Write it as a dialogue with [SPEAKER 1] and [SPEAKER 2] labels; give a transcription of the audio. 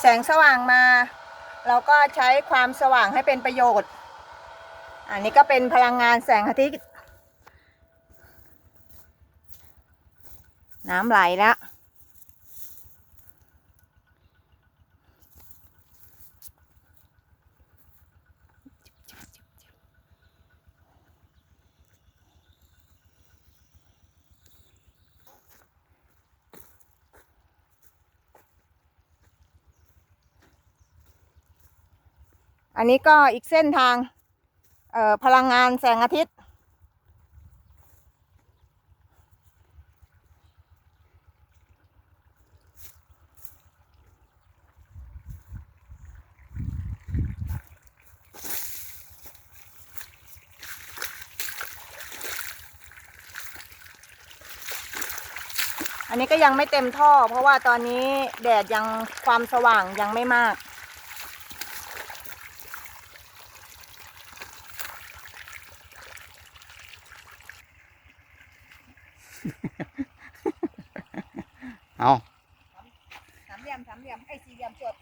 [SPEAKER 1] แสงสว่างมา เราก็ใช้ความสว่างให้เป็นประโยชน์ อันนี้ก็เป็นพลังงานแสงอาทิตย์ น้ำไหลแล้ว อันนี้ก็อีกเส้นทางพลังงานแสงอาทิตย์ อันนี้ก็ยังไม่เต็มท่อ เพราะว่าตอนนี้แดดยังความสว่างยังไม่มาก เอาสามเหลี่ยมสามเหลี่ยมไอ้สี่เหลี่ยมจวด